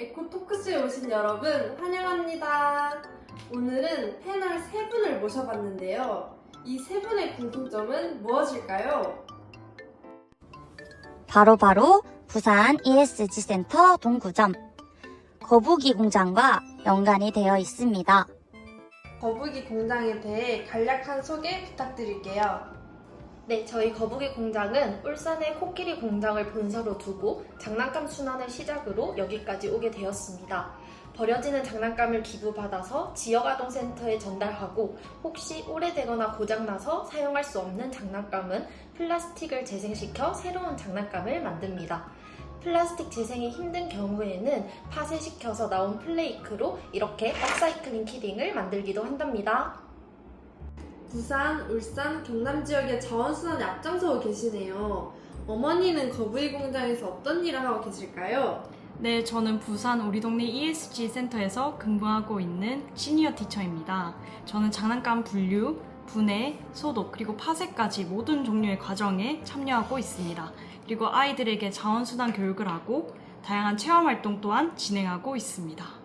에코 토크쇼에 오신 여러분 환영합니다. 오늘은 패널 세 분을 모셔봤는데요. 이 세 분의 공통점은 무엇일까요? 바로 바로 부산 ESG 센터 동구점 거북이 공장과 연관이 되어 있습니다. 거북이 공장에 대해 간략한 소개 부탁드릴게요. 네, 저희 거북이 공장은 울산의 코끼리 공장을 본사로 두고 장난감 순환을 시작으로 여기까지 오게 되었습니다. 버려지는 장난감을 기부받아서 지역아동센터에 전달하고 혹시 오래되거나 고장나서 사용할 수 없는 장난감은 플라스틱을 재생시켜 새로운 장난감을 만듭니다. 플라스틱 재생이 힘든 경우에는 파쇄시켜서 나온 플레이크로 이렇게 업사이클링 키링을 만들기도 한답니다. 부산, 울산, 경남 지역의 자원순환에 앞장서고 계시네요. 어머니는 거북이 공장에서 어떤 일을 하고 계실까요? 네, 저는 부산 우리 동네 ESG 센터에서 근무하고 있는 시니어 티처입니다. 저는 장난감 분류, 분해, 소독, 그리고 파쇄까지 모든 종류의 과정에 참여하고 있습니다. 그리고 아이들에게 자원순환 교육을 하고 다양한 체험 활동 또한 진행하고 있습니다.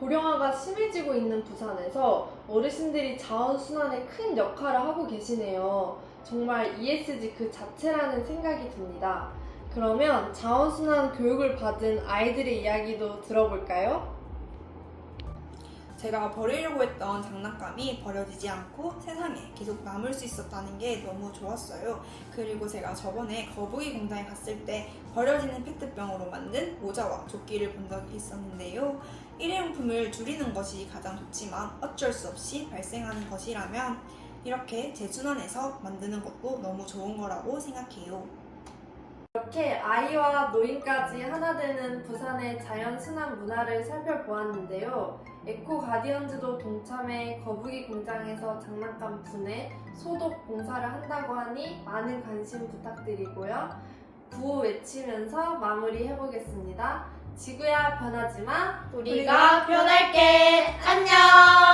고령화가 심해지고 있는 부산에서 어르신들이 자원순환에 큰 역할을 하고 계시네요. 정말 ESG 그 자체라는 생각이 듭니다. 그러면 자원순환 교육을 받은 아이들의 이야기도 들어볼까요? 제가 버리려고 했던 장난감이 버려지지 않고 세상에 계속 남을 수 있었다는 게 너무 좋았어요. 그리고 제가 저번에 거북이 공장에 갔을 때 버려지는 페트병으로 만든 모자와 조끼를 본 적이 있었는데요. 일회용품을 줄이는 것이 가장 좋지만 어쩔 수 없이 발생하는 것이라면 이렇게 재순환해서 만드는 것도 너무 좋은 거라고 생각해요. 이렇게 아이와 노인까지 하나 되는 부산의 자연순환 문화를 살펴보았는데요. 에코 가디언즈도 동참해 거북이 공장에서 장난감 분해, 소독 봉사를 한다고 하니 많은 관심 부탁드리고요. 구호 외치면서 마무리해보겠습니다. 지구야 변하지 마. 우리가 변할게. 안녕!